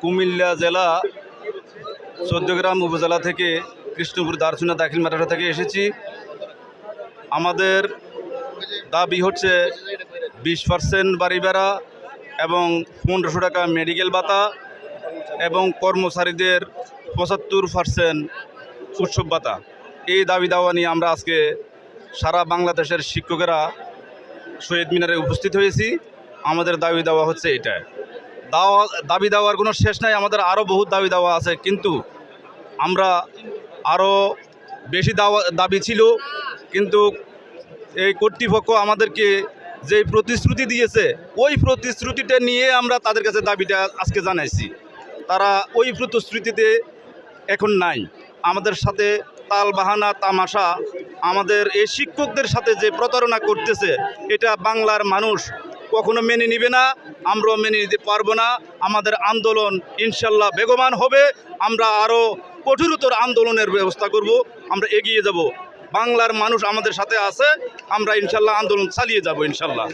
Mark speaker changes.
Speaker 1: কুমিল্লা জেলা চৌদ্দগ্রাম উপজেলা থেকে কৃষ্ণপুর দারচুনা দাখিল মাদ্রাসা থেকে এসেছি। আমাদের দাবি হচ্ছে বিশ পার্সেন্ট বাড়ি ভাড়া এবং পনেরোশো টাকা মেডিকেল ভাতা এবং কর্মচারীদের পঁচাত্তর পার্সেন্ট উৎসব ভাতা। এই দাবি দাওয়া নিয়ে আমরা আজকে সারা বাংলাদেশের শিক্ষকেরা শহীদ মিনারে উপস্থিত হয়েছি। আমাদের দাবি দেওয়া হচ্ছে এটা দাওয়া, দাবি দেওয়ার কোনো শেষ নাই, আমাদের আরও বহুত দাবি দেওয়া আছে, কিন্তু আমরা আরও বেশি দাওয়া, দাবি ছিল, কিন্তু এই কর্তৃপক্ষ আমাদেরকে যে প্রতিশ্রুতি দিয়েছে, ওই প্রতিশ্রুতিটা নিয়ে আমরা তাদের কাছে দাবিটা আজকে জানাইছি। তারা ওই প্রতিশ্রুতিতে এখন নাই। আমাদের সাথে তাল বাহানা, তামাশা, আমাদের এই শিক্ষকদের সাথে যে প্রতারণা করতেছে, এটা বাংলার মানুষ কখনো মেনে নিবে না, আমরাও মেনে নিতে পারব না। আমাদের আন্দোলন ইনশাল্লাহ বেগমান হবে। আমরা আরও কঠোরতর আন্দোলনের ব্যবস্থা করব। আমরা এগিয়ে যাব। বাংলার মানুষ আমাদের সাথে আছে। আমরা ইনশাল্লাহ আন্দোলন চালিয়ে যাব ইনশাল্লাহ।